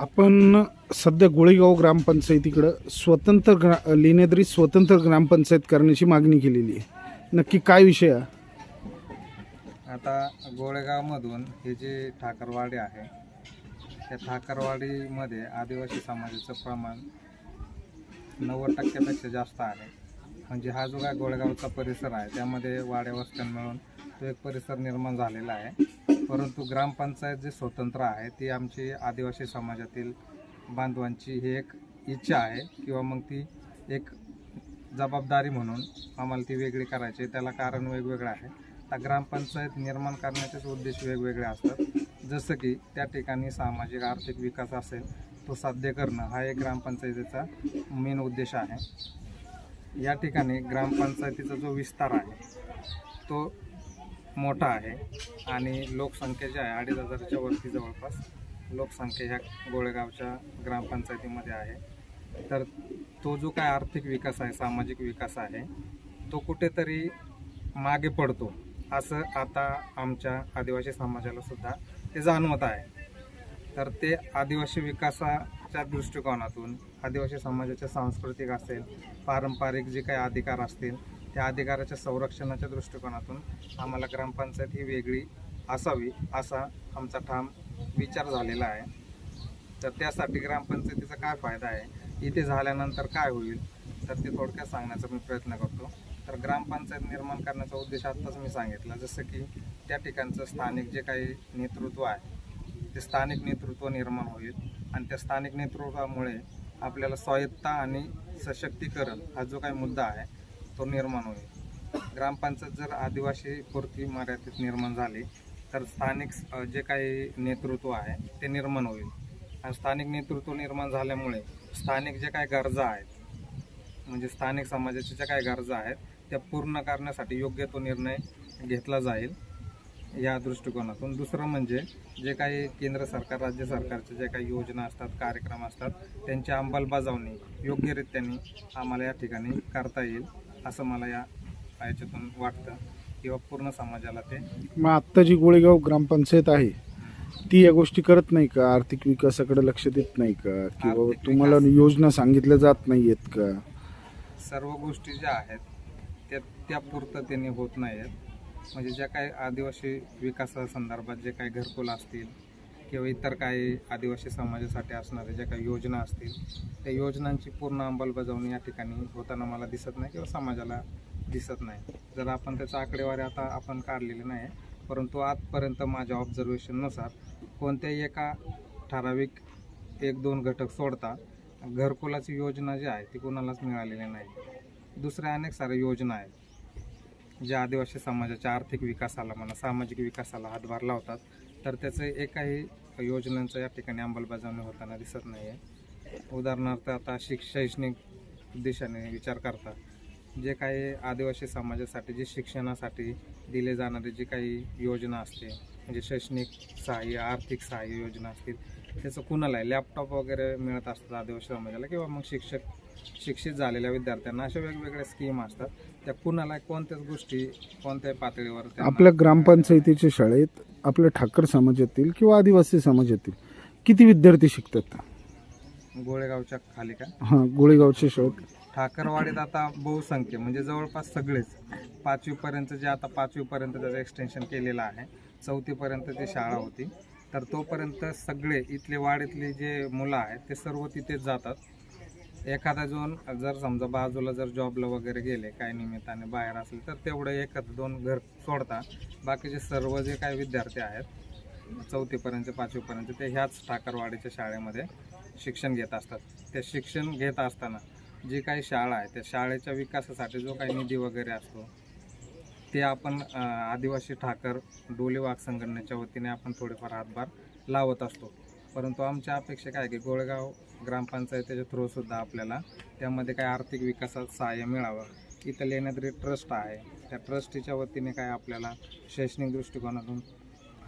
आपण सध्या गोळेगाव ग्रामपंचायतीकडं स्वतंत्र ग्रा लेण्याद्री स्वतंत्र ग्रामपंचायत करण्याची मागणी केलेली आहे. नक्की काय विषय आहे आता गोळेगावमधून हे जे ठाकरवाडी आहे त्या ठाकरवाडीमध्ये आदिवासी समाजाचं प्रमाण नव्वद टक्क्यापेक्षा जास्त आहे. म्हणजे हा जो काय गोळेगावचा परिसर आहे त्यामध्ये वाड्या वस्त्या मिळून तो एक परिसर निर्माण झालेला आहे. परंतु ग्रामपंचायत जे स्वतंत्र आहे ती आमची आदिवासी समाजातील बांधवांची ही एक इच्छा आहे किंवा मग ती एक जबाबदारी म्हणून आम्हाला ती वेगळी करायची आहे. त्याला कारण वेगवेगळं आहे. आता ग्रामपंचायत निर्माण करण्याचेच उद्देश वेगवेगळे असतात. जसं की त्या ठिकाणी सामाजिक आर्थिक विकास असेल तो साध्य करणं हा एक ग्रामपंचायतीचा मेन उद्देश आहे. या ठिकाणी ग्रामपंचायतीचा जो विस्तार आहे तो मोठा आहे आणि लोकसंख्या जी आहे अडीच हजाराच्या वरती जवळपास लोकसंख्या ह्या गोळेगावच्या ग्रामपंचायतीमध्ये आहे. तर तो जो काय आर्थिक विकास आहे सामाजिक विकास आहे तो कुठेतरी मागे पडतो असं आता आमच्या आदिवासी समाजाला सुद्धा ते जाणवत आहे. तर ते आदिवासी विकासाच्या दृष्टिकोनातून आदिवासी समाजाच्या सांस्कृतिक असेल पारंपरिक जे काही अधिकार असतील त्या अधिकाराच्या संरक्षणाच्या दृष्टिकोनातून आम्हाला ग्रामपंचायत ही वेगळी असावी असा आमचा ठाम विचार झालेला आहे. तर त्यासाठी ग्रामपंचायतीचा काय फायदा आहे? इथे झाल्यानंतर काय होईल? तर ते थोडक्यात सांगण्याचा मी प्रयत्न करतो. तर ग्रामपंचायत निर्माण करण्याचा उद्देश आत्ताच मी सांगितला. जसं की त्या ठिकाणचं स्थानिक जे काही नेतृत्व आहे ते स्थानिक नेतृत्व निर्माण होईल आणि त्या स्थानिक नेतृत्वामुळे आपल्याला स्वायत्ता आणि सशक्तीकरण हा जो काही मुद्दा आहे तो निर्माण होईल. ग्रामपंचायत जर आदिवासी पुरती मर्यादित निर्माण झाली तर स्थानिक जे काही नेतृत्व आहे ते निर्माण होईल. आणि स्थानिक नेतृत्व निर्माण झाल्यामुळे स्थानिक जे काही गरजा आहेत म्हणजे स्थानिक समाजाच्या ज्या काही गरजा आहेत त्या पूर्ण करण्यासाठी योग्य तो निर्णय घेतला जाईल या दृष्टिकोनातून. दुसरं म्हणजे जे काही केंद्र सरकार राज्य सरकारचे जे काही योजना असतात कार्यक्रम असतात त्यांची अंमलबजावणी योग्यरित्याने आम्हाला या ठिकाणी करता येईल. असं मला या याच्यातून वाटतं किंवा पूर्ण समाजाला ते मग आत्ता जी गोळेगाव ग्रामपंचायत आहे ती या गोष्टी करत नाही का? आर्थिक विकासाकडे लक्ष देत नाही का? किंवा आर्थिक तुम्हाला विकास- योजना सांगितल्या जात नाही आहेत का? सर्व गोष्टी ज्या आहेत त्या त्या पूर्ततेने होत नाही आहेत म्हणजे ज्या काही आदिवासी विकासासंदर्भात जे काही घरकुल असतील किंवा इतर काही आदिवासी समाजासाठी असणाऱ्या ज्या काही योजना असतील त्या योजनांची पूर्ण अंमलबजावणी या ठिकाणी होताना मला दिसत नाही किंवा समाजाला दिसत नाही. जर आपण त्याचा आकडेवारी आता आपण काढलेली नाही परंतु आजपर्यंत माझ्या ऑब्झर्वेशननुसार कोणत्याही एका ठराविक एक दोन घटक सोडता घरकुलाची योजना जी आहे ती कोणालाच मिळालेली नाही. दुसऱ्या अनेक साऱ्या योजना आहेत ज्या आदिवासी समाजाच्या आर्थिक विकासाला म्हणा सामाजिक विकासाला हातभार लावतात. तर त्याचं एकाही योजनांचं या ठिकाणी अंमलबजावणी होताना दिसत नाही आहे उदाहरणार्थ आता शिक शैक्षणिक उद्देशाने विचार करता जे काही आदिवासी समाजासाठी जे शिक्षणासाठी दिले जाणारे जे काही योजना असते म्हणजे शैक्षणिक सहाय्य आर्थिक सहाय्य योजना असतील त्याचं कुणाला आहे लॅपटॉप वगैरे मिळत असतात आदिवासी समाजाला किंवा मग शिक्षक शिक्षित झालेल्या विद्यार्थ्यांना अशा वेगवेगळ्या स्कीम असतात. त्या कुणाला कोणत्याच गोष्टी कोणत्याही पातळीवर त्यांना- आपल्या ग्रामपंचायतीच्या शाळेत आपल्या ठाकर समाजातील किंवा आदिवासी समाजातील किती विद्यार्थी शिकतात? गोळेगावच्या खाली का? हां गोळेगावच्या शाळेत. ठाकरवाडीत आता बहुसंख्य म्हणजे जवळपास सगळेच. पाचवीपर्यंत जे आता पाचवीपर्यंत त्याचं एक्सटेन्शन केलेलं आहे. चौथीपर्यंत ती शाळा होती. तर तोपर्यंत सगळे इथले वाडीतले जे मुलं आहेत ते सर्व तिथेच जातात. एखादा जोन जर समजा बाजूला जर जॉबला वगैरे गेले काही निमित्ताने बाहेर असेल तर तेवढं एखादं दोन घर सोडता. बाकीचे सर्व जे काही विद्यार्थी आहेत चौथीपर्यंत पाचवीपर्यंत ते ह्याच ठाकरवाडीच्या शाळेमध्ये शिक्षण घेत असतात. ते शिक्षण घेत असताना जी काही शाळा आहे त्या शाळेच्या विकासासाठी जो काही निधी वगैरे असतो ते आपण आदिवासी ठाकर डोले वाघ संघटनेच्या वतीने आपण थोडेफार हातभार लावत असतो. परंतु आमच्या अपेक्षा काय की गोळेगाव ग्रामपंचायतीच्या थ्रू सुद्धा आपल्याला त्यामध्ये काय आर्थिक विकासात सहाय्य मिळावं इथं लेण्याद्री ट्रस्ट आहे. त्या ट्रस्टीच्या वतीने काय आपल्याला शैक्षणिक दृष्टिकोनातून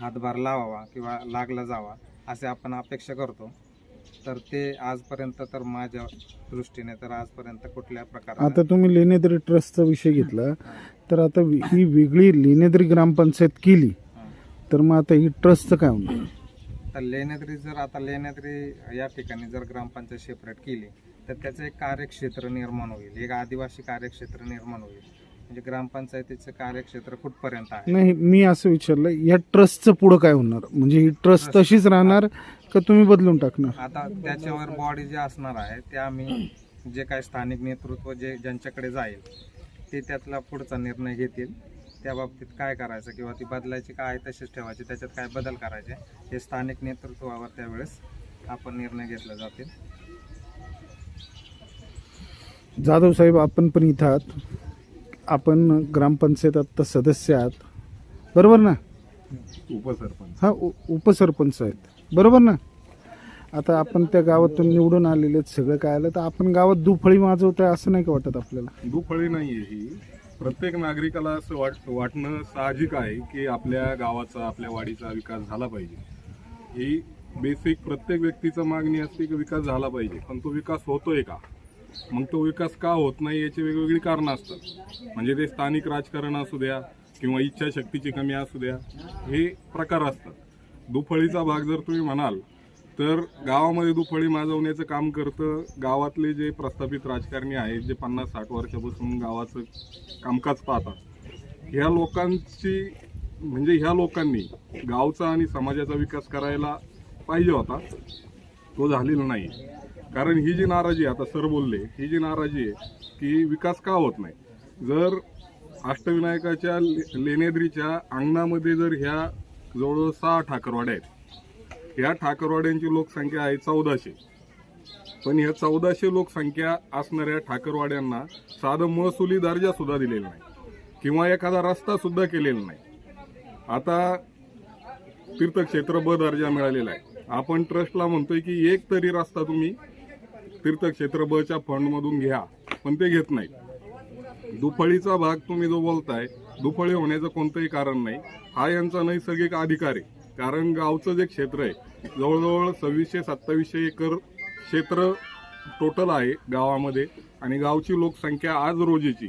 हातभार लावावा किंवा लागला जावा असे आपण अपेक्षा करतो. तर ते आजपर्यंत तर माझ्या दृष्टीने तर आजपर्यंत कुठल्या प्रकारे आता तुम्ही लेणेद्री ट्रस्टचा विषय घेतला तर आता ही वेगळी लेणेद्री ग्रामपंचायत केली तर मग आता ही ट्रस्टचं काय होणार? तर लेण्याद्री जर आता लेण्याद्री या ठिकाणी जर ग्रामपंचायत सेपरेट केली तर त्याचं एक कार्यक्षेत्र निर्माण होईल. एक आदिवासी कार्यक्षेत्र निर्माण होईल. म्हणजे ग्रामपंचायतीचं कार्यक्षेत्र कुठपर्यंत आहे? नाही मी असं विचारलं या ट्रस्टचं पुढं काय होणार? म्हणजे ही ट्रस्ट. तशीच राहणार का तुम्ही बदलून टाकणार? आता त्याच्यावर बॉडी जे असणार आहे ते आम्ही जे काही स्थानिक नेतृत्व जे ज्यांच्याकडे जाईल ते त्यातला पुढचा निर्णय घेतील. त्या बाबतीत काय करायचं किंवा ती बदलायची काय तशीच ठेवायची त्याच्यात काय बदल करायचे हे स्थानिक नेतृत्वावर त्यावेळेस आपण निर्णय घेतले जातील. जाधव साहेब आपण पण इथं आहात आपण ग्रामपंचायत आता सदस्य आहात. बरोबर ना? उपसरपंच. हा उ- उपसरपंच आहेत. बरोबर ना? आता आपण त्या गावातून निवडून आलेले आहेत सगळं काय आलं तर आपण गावात दुफळी माजवतोय असं नाही का वाटत आपल्याला? दुफळी नाहीये ही. प्रत्येक नागरिकाला असं वाट वाटणं साहजिक आहे की आपल्या गावाचा आपल्या वाडीचा विकास झाला पाहिजे. ही बेसिक प्रत्येक व्यक्तीचं मागणी असते की विकास झाला पाहिजे. पण तो विकास होतोय का? मग तो विकास का होत नाही याची वेगवेगळी कारणं असतात. म्हणजे ते स्थानिक राजकारण असू द्या किंवा इच्छाशक्तीची कमी असू द्या हे प्रकार असतात. दुफळीचा भाग जर तुम्ही म्हणाल तर गावामध्ये दुफळी माजवण्याचं काम करतं. गावातले जे प्रस्थापित राजकारणी आहेत जे पन्नास साठ वर्षापासून गावाचं कामकाज पाहतात ह्या लोकांची म्हणजे ह्या लोकांनी गावचा आणि समाजाचा विकास करायला पाहिजे होता. तो झालेला नाही. कारण ही जी नाराजी आता सर बोलले ही जी नाराजी आहे की विकास का होत नाही? जर अष्टविनायकाच्या ले- लेण्याद्रीच्या अंगणामध्ये जर ह्या जवळजवळ सहा ठाकरवाड्या आहेत ह्या ठाकरवाड्यांची लोकसंख्या आहे चौदाशे. पण ह्या चौदाशे लोकसंख्या असणाऱ्या ठाकरवाड्यांना साधं महसुली दर्जा सुद्धा दिलेला नाही. किंवा एखादा रस्ता सुद्धा केलेला नाही. आता तीर्थक्षेत्र ब दर्जा मिळालेला आहे. आपण ट्रस्टला म्हणतोय की एक तरी रस्ता तुम्ही तीर्थक्षेत्र बच्या फंडमधून घ्या पण ते घेत नाही दुफळीचा भाग तुम्ही जो बोलताय दुफळी होण्याचं कोणतंही कारण नाही. हा यांचा नैसर्गिक अधिकार आहे. कारण गावचं जे क्षेत्र आहे जवळजवळ सव्वीसशे सत्तावीसशे एकर क्षेत्र टोटल आहे गावामध्ये. आणि गावची लोकसंख्या आज रोजीची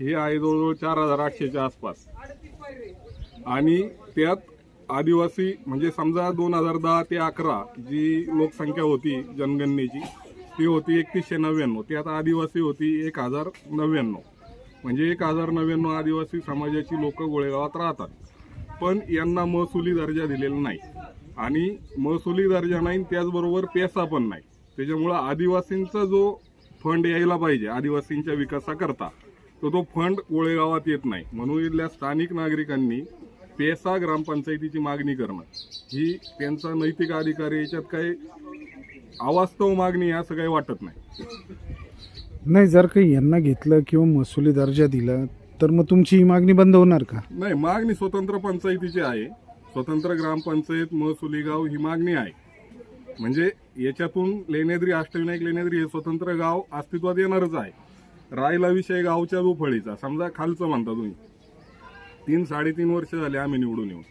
ही आहे जवळजवळ चार हजार आठशेच्या आसपास. आणि त्यात आदिवासी म्हणजे समजा दोन हजार दहा ते अकरा जी लोकसंख्या होती जनगणनेची ती होती एकतीसशे नव्याण्णव. ती आता आदिवासी होती एक हजार नव्याण्णव. म्हणजे एक हजार नव्याण्णव आदिवासी समाजाची लोक गोळेगावात राहतात. पण यांना महसुली दर्जा दिलेला नाही. आणि महसुली दर्जा नाही त्याचबरोबर पैसा पण नाही. त्याच्यामुळं आदिवासींचा जो फंड यायला पाहिजे आदिवासींच्या विकासाकरता तर तो फंड गोळेगावात येत नाही. म्हणून इथल्या स्थानिक नागरिकांनी पेसा ग्रामपंचायतीची मागणी करणं ही त्यांचा नैतिक अधिकार याच्यात काही अवास्तव मागणी असं काही वाटत नाही. नाही जर काही यांना घेतलं किंवा महसुली दर्जा दिला तर मग तुमची ही मागणी बंद होणार का? नाही मागणी स्वतंत्र पंचायतीची आहे. स्वतंत्र ग्रामपंचायत महसुली गाव ही मागणी आहे. म्हणजे याच्यातून लेण्याद्री अष्टविनायक लेण्याद्री हे स्वतंत्र गाव अस्तित्वात येणारच आहे. राहिला विषय गावच्या दुफळीचा समजा खालचं म्हणता तुम्ही. तीन साडेतीन वर्ष झाले आम्ही निवडून येऊन.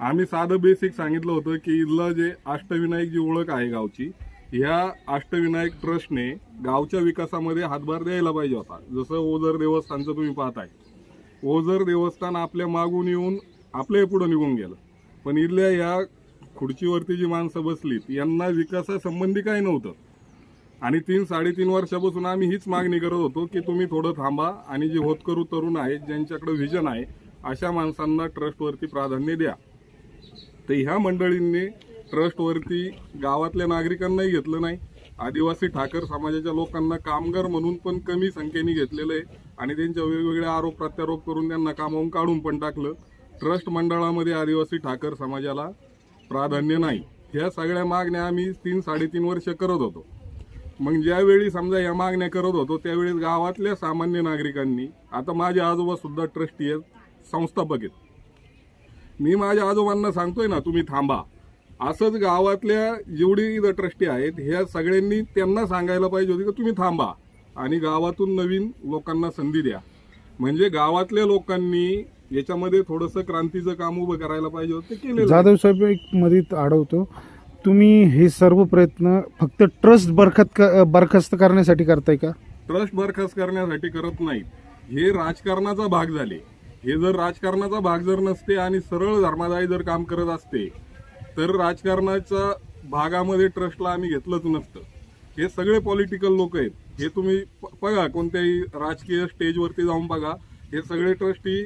आम्ही साधं बेसिक सांगितलं होतं की इथलं जे अष्टविनायक जी ओळख आहे गावची ह्या अष्टविनायक ट्रस्टने गावच्या विकासामध्ये हातभार द्यायला पाहिजे होता. जसं ओझर देवस्थानचं तुम्ही पाहताय. ओझर देवस्थान आपल्या मागून येऊन आपल्या पुढे निघून गेलं. पण इथल्या या खुर्चीवरती जी माणसं बसलीत यांना विकासासंबंधी काही नव्हतं. आणि तीन साडेतीन वर्षापासून आम्ही हीच मागणी करत होतो की तुम्ही थोडं थांबा आणि जे होतकरू तरुण आहेत ज्यांच्याकडे व्हिजन आहे अशा माणसांना ट्रस्टवरती प्राधान्य द्या. तर ह्या मंडळींनी ट्रस्टवरती गावातल्या नागरिकांनाही घेतलं नाही. आदिवासी ठाकर समाजाच्या लोकांना कामगार म्हणून पण कमी संख्येने घेतलेलं आहे. आणि त्यांच्या वेगवेगळे आरोप प्रत्यारोप करून त्यांना कामावून काढून पण टाकलं. ट्रस्ट मंडळामध्ये आदिवासी ठाकर समाजाला प्राधान्य नाही. ह्या सगळ्या मागण्या आम्ही तीन साडेतीन वर्ष करत होतो. मग ज्यावेळी समजा या मागण्या करत होतो त्यावेळी गावातल्या सामान्य नागरिकांनी आता माझे आजोबासुद्धा ट्रस्टी आहेत संस्थापक आहेत. मी माझ्या आजोबांना सांगतोय ना तुम्ही थांबा. असंच गावातल्या जेवढी ट्रस्टी आहेत ह्या सगळ्यांनी त्यांना सांगायला पाहिजे होती की तुम्ही थांबा आणि गावातून नवीन लोकांना संधी द्या. म्हणजे गावातल्या लोकांनी याच्यामध्ये थोडंसं क्रांतीचं काम उभं करायला पाहिजे होतं आहे. जाधव साहेब एक मध्ये अडवतो तुम्ही हे सर्व प्रयत्न फक्त ट्रस्ट बरखत बरखास्त करण्यासाठी करताय का? ट्रस्ट बरखास्त करण्यासाठी करत नाहीत. हे राजकारणाचा भाग झाले. हे जर राजकारणाचा भाग जर नसते आणि सरळ धर्मादायी जर काम करत असते तर राजकारणाच्या भागामध्ये ट्रस्टला आम्ही घेतलंच नसतं. हे सगळे पॉलिटिकल लोक आहेत. हे तुम्ही बघा कोणत्याही राजकीय स्टेजवरती जाऊन बघा. हे सगळे ट्रस्टी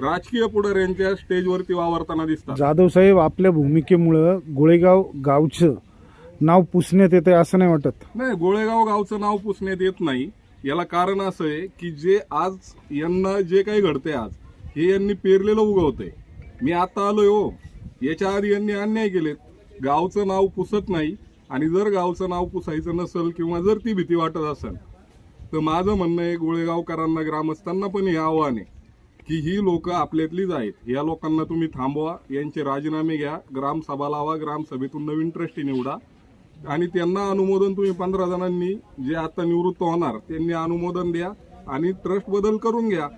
राजकीय पुढाऱ्यांच्या स्टेजवरती वावरताना दिसतात. जाधव साहेब आपल्या भूमिकेमुळं गोळेगाव गावचं नाव पुसण्यात येते असं नाही वाटत? नाही गोळेगाव गावचं नाव पुसण्यात येत नाही. याला कारण असं आहे की जे आज यांना जे काही घडते आज हे यांनी पेरलेलं उगवतंय. मी आता आलोय हो. याच्या आधी यांनी अन्याय केलेत. गावचं नाव पुसत नाही आणि जर गावचं नाव पुसायचं नसेल किंवा जर ती भीती वाटत असेल तर माझं म्हणणं आहे गोळेगावकरांना ग्रामस्थांना पण हे आव्हान आहे की ही लोक आपल्यातलीच आहेत. या लोकांना तुम्ही थांबवा यांचे राजीनामे घ्या ग्रामसभा लावा ग्रामसभेतून नवीन ट्रस्टी निवडा. आणि त्यांना अनुमोदन तुम्ही पंधरा जणांनी जे आता निवृत्त होणार त्यांनी अनुमोदन द्या आणि ट्रस्ट बदल करून घ्या.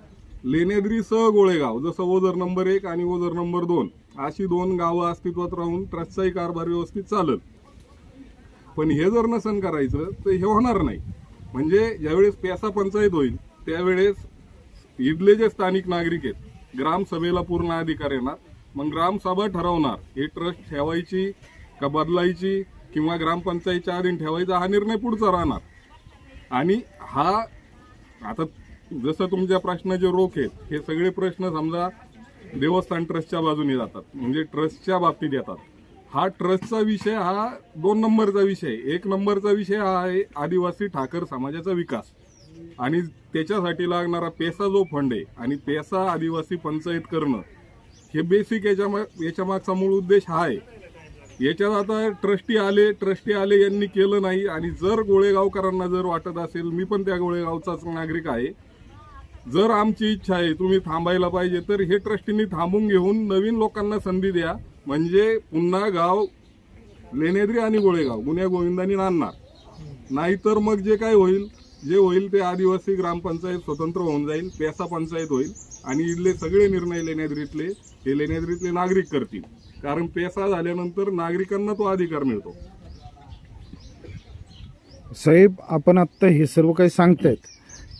लेनेद्री सह गोळेगाव जसं ओझर नंबर एक आणि ओझर नंबर दोन. अशी दोन गावं अस्तित्वात राहून ट्रस्टचाही कारभार व्यवस्थित चालत पण हे जर नसन करायचं तर हे होणार नाही. म्हणजे ज्यावेळेस प्यासा पंचायत होईल त्यावेळेस इथले जे स्थानिक नागरिक आहेत ग्रामसभेला पूर्ण अधिकार येणार. मग ग्रामसभा ठरवणार हे ट्रस्ट ठेवायची का बदलायची किंवा ग्रामपंचायतच्या अधीन ठेवायचा हा निर्णय पुढचा राहणार. आणि हा आता जसं तुमच्या प्रश्नाचे रोख आहेत हे सगळे प्रश्न समजा देवस्थान ट्रस्टच्या बाजूने जातात. म्हणजे ट्रस्टच्या बाबतीत येतात. हा ट्रस्टचा विषय हा दोन नंबरचा विषय. आहे. एक नंबरचा विषय हा आहे आदिवासी ठाकर समाजाचा विकास. आणि त्याच्यासाठी लागणारा पेसा जो फंड आहे आणि पेसा आदिवासी पंचायत करणं हे बेसिक याच्या मा- याच्या मागचा मूळ उद्देश हा आहे. याच्यात आता ट्रस्टी आले ट्रस्टी आले यांनी केलं नाही. आणि जर गोळेगावकरांना जर वाटत असेल मी पण त्या गोळेगावचाच नागरिक आहे. जर आमची इच्छा आहे तुम्ही थांबायला पाहिजे तर हे ट्रस्टींनी थांबून घेऊन नवीन लोकांना संधी द्या. म्हणजे पुन्हा गाव लेनेद्री आणि गोळेगाव गुन्ह्या गोविंदांनी नांदणार. नाहीतर मग जे काय होईल जे होईल ते आदिवासी ग्रामपंचायत स्वतंत्र होऊन जाईल पेसा पंचायत होईल आणि इथले सगळे निर्णय लेण्याद्रीतले हे लेण्याद्रीतले नागरिक करतील. कारण पेसा झाल्यानंतर नागरिकांना तो अधिकार मिळतो. साहेब आपण आत्ता हे सर्व काही सांगतायत.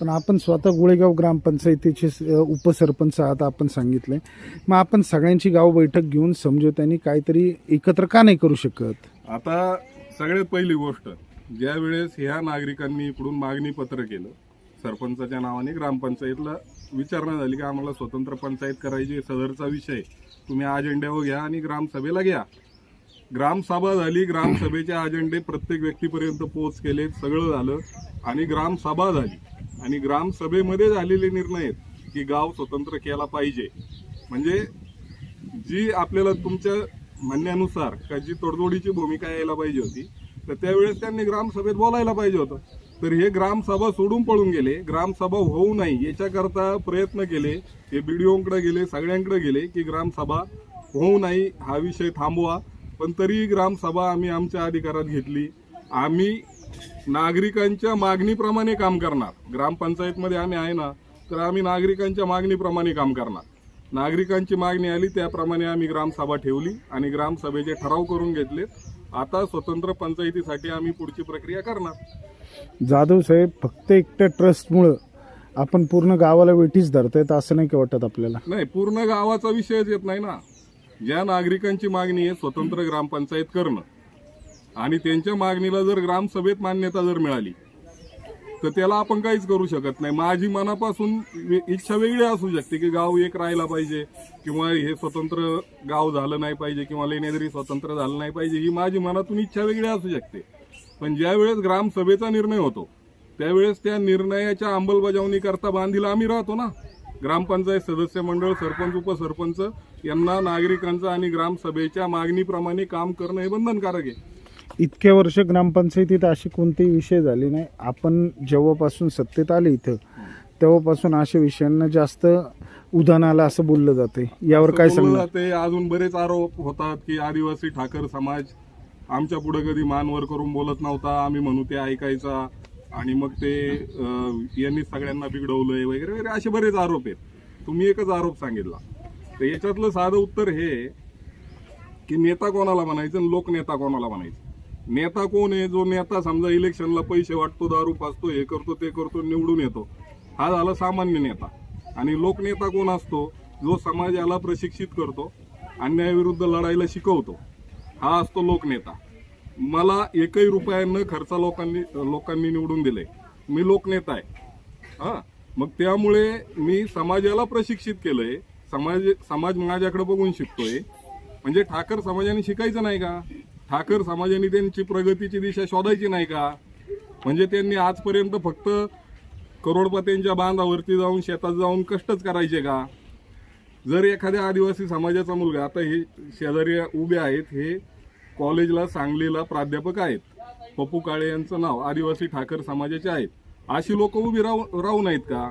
पण आपण स्वतः गोळेगाव ग्रामपंचायतीचे स- उपसरपंच आहात आपण सांगितले मग आपण सगळ्यांची गाव बैठक घेऊन समजवतानी काहीतरी एकत्र का नाही करू शकत? आता सगळ्यात पहिली गोष्ट ज्या वेळेस ह्या नागरिकांनी इकडून मागणी पत्र केलं सरपंचाच्या नावाने ग्रामपंचायतला विचारणा झाली की आम्हाला स्वतंत्र पंचायत करायची सदरचा विषय तुम्ही अजेंड्यावर घ्या आणि ग्रामसभेला घ्या. ग्रामसभा झाली ग्रामसभेचे अजेंडे प्रत्येक व्यक्तीपर्यंत पोच केले सगळं झालं आणि ग्रामसभा झाली. आणि ग्रामसभेमध्ये झालेले निर्णय आहेत की गाव स्वतंत्र केला पाहिजे. म्हणजे जी आपल्याला तुमच्या म्हणण्यानुसार का जी तडजोडीची भूमिका यायला पाहिजे होती तर त्यावेळेस त्यांनी ग्रामसभेत बोलायला पाहिजे होतं. तर हे ग्रामसभा सोडून पळून गेले ग्रामसभा होऊ नाही याच्याकरता प्रयत्न केले हे बी डी बीडीओकडे गेले सगळ्यांकडे गेले की ग्रामसभा होऊ नाही हा विषय थांबवा. पण तरी ग्रामसभा आम्ही आमच्या अधिकारात घेतली. आम्ही नागरिकांच्या मागणीप्रमाणे काम करणार. ग्रामपंचायतमध्ये आम्ही आहे ना तर आम्ही नागरिकांच्या मागणीप्रमाणे काम करणार. नागरिकांची मागणी आली त्याप्रमाणे आम्ही ग्रामसभा ठेवली आणि ग्रामसभेचे ठराव करून घेतले. आता स्वतंत्र पंचायतीसाठी आम्ही पुढची प्रक्रिया करणार. जाधव साहेब फक्त एकट्या ट्रस्टमुळं आपण पूर्ण गावाला वेठीच धरतायत असं नाही का वाटत आपल्याला? नाही पूर्ण गावाचा विषयच येत नाही ना. ज्या नागरिकांची मागणी आहे स्वतंत्र ग्रामपंचायत करणं. आणि त्यांच्या मागणीला जर ग्रामसभेत मान्यता जर मिळाली तर त्याला आपण काहीच करू शकत नाही. माझी मनापासून इच्छा वेगळी असू शकते की गाव एक राहायला पाहिजे किंवा हे स्वतंत्र गाव झालं नाही पाहिजे किंवा लेण्याद्री स्वतंत्र झालं नाही पाहिजे ही माझी मनातून इच्छा वेगळी असू शकते. पण ज्यावेळेस ग्रामसभेचा निर्णय होतो त्यावेळेस त्या निर्णयाच्या अंमलबजावणीकरता बांधीला आम्ही राहतो ना. ग्रामपंचायत सदस्य मंडळ सरपंच उपसरपंच यांना नागरिकांचं आणि ग्रामसभेच्या मागणीप्रमाणे काम करणं हे बंधनकारक आहे. इतक्या वर्ष ग्रामपंचायतीत असे कोणतेही विषय झाले नाही. आपण जेव्हापासून सत्तेत आले इथं तेव्हापासून अशा विषयांना जास्त उदाहरण आलं असं बोललं जाते यावर काय बोललं सांगणार? जाते अजून बरेच आरोप होतात की आदिवासी ठाकर समाज आमच्या पुढे कधी मानवर करून बोलत नव्हता. आम्ही म्हणू ते ऐकायचा. आणि मग ते अं, यांनी सगळ्यांना बिघडवलंय वगैरे वगैरे असे बरेच आरोप आहेत. तुम्ही एकच आरोप सांगितला. तर याच्यातलं साधं उत्तर हे की नेता कोणाला म्हणायचं आणि लोकनेता कोणाला म्हणायचं? नेता कोण आहे? जो नेता समजा इलेक्शनला पैसे वाटतो दारू पाचतो हे करतो ते करतो निवडून येतो. हा झाला सामान्य नेता. आणि लोकनेता कोण असतो? जो समाजाला प्रशिक्षित करतो अन्यायाविरुद्ध लढायला शिकवतो. हा असतो लोकनेता. मला एकही रुपयानं खर्चा खर्च लोकांनी लोकांनी निवडून दिले. मी लोकनेता आहे. हां? मग त्यामुळे मी समाजाला प्रशिक्षित केलंय. समाज समाज माझ्याकडे बघून शिकतोय. म्हणजे ठाकर समाजाने शिकायचं नाही का? ठाकर समाजाने त्यांची प्रगतीची दिशा शोधायची नाही का? म्हणजे त्यांनी आजपर्यंत फक्त करोडपतींच्या बांधावरती जाऊन शेतात जाऊन कष्टच करायचे का? जर एखाद्या आदिवासी समाजाचा मुलगा आता हे शेजारी उभे आहेत हे कॉलेजला सांगलीला प्राध्यापक आहेत. पप्पू काळे यांचं नाव आदिवासी ठाकर समाजाचे आहेत. अशी लोक उभी राहू राहू नाहीत का?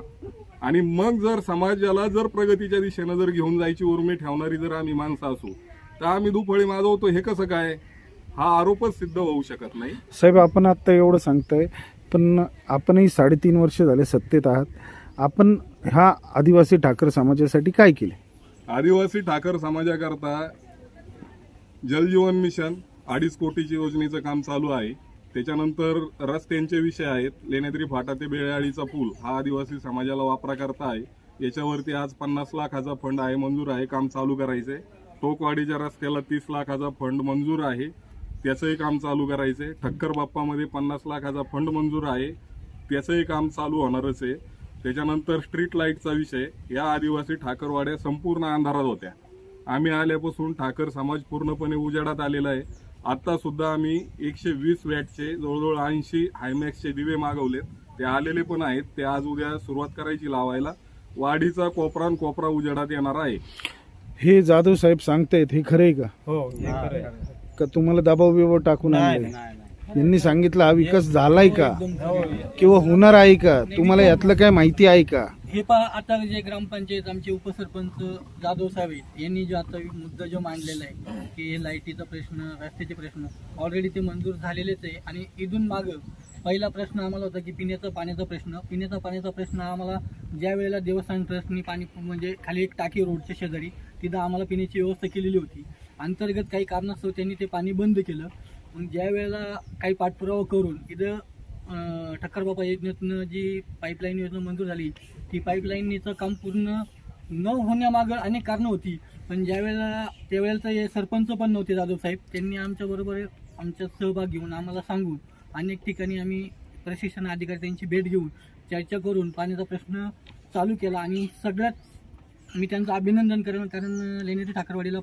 आणि मग जर समाजाला जर प्रगतीच्या दिशेनं जर घेऊन जायची उर्मी ठेवणारी जर आम्ही माणसं असू तर आम्ही दुफळी माजवतो. हे कसं काय? हा आरोपच सिद्ध होऊ शकत नाही. साहेब आपण आत्ता एवढं सांगताय पण आपणही साडेतीन वर्ष झाले सत्तेत आहात. आपण ह्या आदिवासी ठाकर समाजासाठी काय केले? आदिवासी ठाकर समाजाकरता जलजीवन मिशन अडीच कोटीची योजनेचं काम चालू आहे. त्याच्यानंतर रस्त्यांचे विषय आहेत. लेण्याद्री फाटा ते बेळाळीचा पूल हा आदिवासी समाजाला वापराकरता आहे. याच्यावरती आज पन्नास लाखाचा फंड आहे मंजूर आहे काम चालू करायचंय. टोकवाडीच्या रस्त्याला तीस लाखाचा फंड मंजूर आहे. त्याचंही काम चालू करायचंय. ठक्कर बाप्पामध्ये पन्नास लाखाचा फंड मंजूर आहे. त्याचंही काम चालू होणारच आहे. त्याच्यानंतर स्ट्रीट लाईटचा विषय. या आदिवासी ठाकरवाड्या संपूर्ण अंधारात होत्या. आम्ही आल्यापासून ठाकर समाज पूर्णपणे उजेडात आलेला आहे. आता सुद्धा आम्ही एकशे वीस वॅटचे जवळजवळ ऐंशी हायमॅक्सचे दिवे मागवलेत. ते आलेले पण आहेत. ते आज उद्या सुरुवात करायची लावायला. वाडीचा कोपरा न कोपरा उजेडात येणार आहे. हे जाधव साहेब सांगतायत हे खरं आहे का? हो का तुम्हाला दबाव बिबाव टाकून आणलंय यांनी सांगितलं हा विकास झालाय का? किंवा होणार आहे का? तुम्हाला यातलं काय माहिती आहे का? हे पहा आता जे ग्रामपंचायत आमचे उपसरपंच जाधव साहेब यांनी जो आता मुद्दा जो मांडलेला आहे की हे लाईटीचा प्रश्न रस्त्याचे प्रश्न ऑलरेडी ते मंजूर झालेलेच आहे. आणि इथून मागं पहिला प्रश्न आम्हाला होता की पिण्याचा पाण्याचा प्रश्न. पिण्याचा पाण्याचा प्रश्न आम्हाला ज्या वेळेला देवस्थान ट्रस्टनी पाणी म्हणजे खाली एक टाकी रोडच्या शेजारी तिथं आम्हाला पिण्याची व्यवस्था केलेली होती. अंतर्गत काही कारणास्तव त्यांनी ते पाणी बंद केलं. मग ज्या वेळेला काही पाठपुरावा करून इथं अं, योजनेतनं जी पाईपलाईन योजना मंजूर झाली ती पाईपलाईनचं काम पूर्ण न होण्यामागं अनेक कारणं होती. पण ज्यावेळेला त्यावेळेला हे सरपंच पण नव्हते जाधव साहेब. त्यांनी आमच्याबरोबर आमचा सहभाग घेऊन आम्हाला सांगून अनेक ठिकाणी आम्ही प्रशिक्षण अधिकारी त्यांची भेट घेऊन चर्चा करून पाण्याचा प्रश्न चालू केला. आणि सगळ्यात मी त्यांचं अभिनंदन करेन. कारण लेण्याची ठाकरवाडीला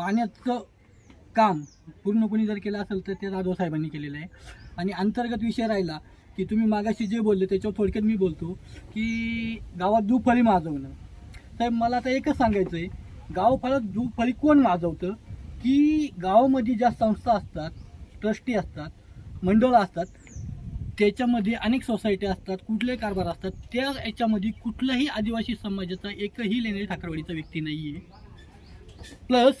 पाण्याचं काम पूर्ण कोणी जर केलं असेल तर ते जाधव साहेबांनी केलेलं आहे. आणि अंतर्गत विषय राहिला की तुम्ही मागाशी जे बोलले त्याच्यावर थोडक्यात मी बोलतो की गावात दुफळी माजवणं. साहेब मला आता एकच सांगायचं आहे गावफळात दुफळी कोण माजवतं? की गावामध्ये ज्या संस्था असतात ट्रस्टी असतात मंडळं असतात त्याच्यामध्ये अनेक सोसायटी असतात कुठले कारभार असतात त्या याच्यामध्ये कुठलाही आदिवासी समाजाचा एकही लेणारी ठाकरवाडीचा व्यक्ती नाही आहे प्लस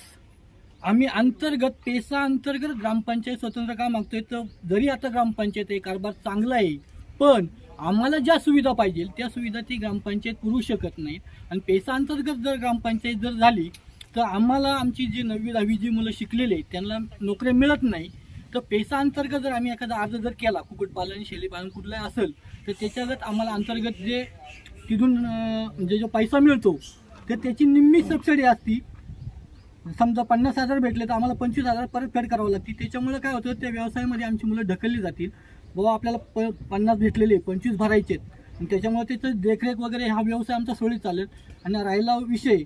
आम्ही अंतर्गत पेसा अंतर्गत ग्रामपंचायत स्वतंत्र काम मागतोय? तर जरी आता ग्रामपंचायत आहे कारभार चांगला आहे पण आम्हाला ज्या सुविधा पाहिजे त्या सुविधा ती ग्रामपंचायत पुरू शकत नाही. आणि पेसा अंतर्गत जर ग्रामपंचायत जर झाली तर आम्हाला आमची जी नववी दहावी जी मुलं शिकलेली आहेत त्यांना नोकऱ्या मिळत नाही. तर पेसा अंतर्गत जर आम्ही एखादा अर्ज जर केला कुक्कुटपालन शेळीपालन कुठलाही असेल तर त्याच्यागत आम्हाला अंतर्गत जे तिथून म्हणजे जो पैसा मिळतो तर त्याची निम्मी सबसिडी असती. समजा पन्नास हजार भेटले तर आम्हाला पंचवीस हजार परतफेड करावं लागते त्याच्यामुळे काय होतं त्या व्यवसायामध्ये आमची मुलं ढकलली जातील. बाबा आपल्याला प पन्नास भेटलेले पंचवीस भरायचे आणि त्याच्यामुळे त्याचं देखरेख वगैरे हा व्यवसाय आमचा सोडीत चालेल आणि राहिला विषय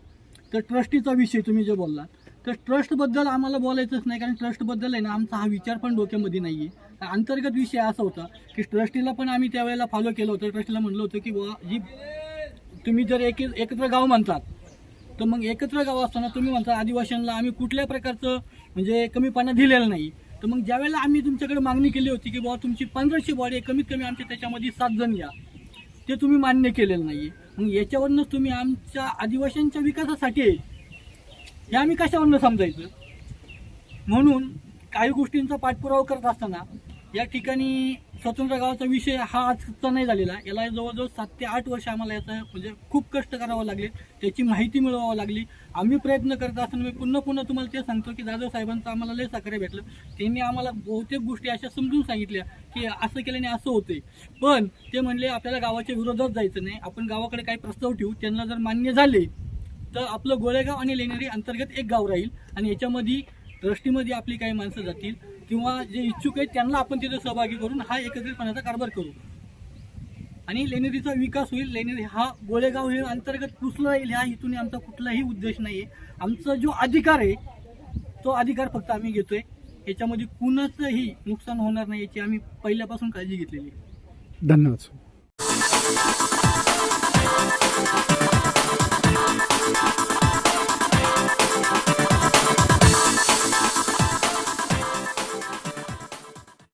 तर ट्रस्टीचा विषय तुम्ही जे बोललात तर ट्रस्टबद्दल आम्हाला बोलायचंच नाही कारण ट्रस्टबद्दल आहे ना आमचा हा विचार पण डोक्यामध्ये नाही आहे अंतर्गत विषय असा होता की ट्रस्टीला पण आम्ही त्यावेळेला फॉलो केलं होतं. ट्रस्टीला म्हणलं होतं की बुवा जी तुम्ही जर एक एकत्र गाव म्हणतात तर मग एकत्र गाव असताना तुम्ही म्हणता आदिवासींना आम्ही कुठल्या प्रकारचं म्हणजे कमीपणा दिलेला नाही. तर मग ज्यावेळेला आम्ही तुमच्याकडे मागणी केली होती की बाबा तुमची पंधराशे बॉडी कमीत कमी आमच्या त्याच्यामध्ये सात जण घ्या. ते तुम्ही मान्य केलेलं नाही मग याच्यावरनंच तुम्ही आमच्या आदिवासींच्या विकासासाठी हे आम्ही कशावरनं समजायचं? म्हणून काही गोष्टींचा पाठपुरावा करत असताना या ठिकाणी स्वतंत्र गावाचा विषय हा आजचा नाही झालेला. याला जवळजवळ सात ते आठ वर्ष आम्हाला याचं म्हणजे खूप कष्ट करावं लागले. त्याची माहिती मिळवावं लागली. आम्ही प्रयत्न करत असताना मी पुन्हा पुन्हा तुम्हाला ते सांगतो की जाधव साहेबांचं आम्हाला लय साखरे भेटलं. त्यांनी आम्हाला बहुतेक गोष्टी अशा समजून सांगितल्या की असं केल्याने असं होतंय. पण ते म्हणले आपल्याला गावाच्या विरोधात जायचं नाही. आपण गावाकडे काही प्रस्ताव ठेवू. त्यांना जर मान्य झाले तर आपलं गोळेगाव आणि लेणेरी अंतर्गत एक गाव राहील आणि याच्यामध्ये ट्रस्टीमध्ये आपली काही माणसं जातील. किंवा जे इच्छुक आहेत त्यांना आपण तिथे सहभागी करून हा एकत्रितपणाचा कारभार करू. आणि लेनेरीचा विकास होईल. लेनेरी हा गोळेगाव हे अंतर्गत पुसला येईल ह्या हेतूने आमचा कुठलाही उद्देश नाही आहे आमचा जो अधिकार आहे तो अधिकार फक्त आम्ही घेतोय. याच्यामध्ये कुणाचंही नुकसान होणार नाही याची आम्ही पहिल्यापासून काळजी घेतलेली आहे. धन्यवाद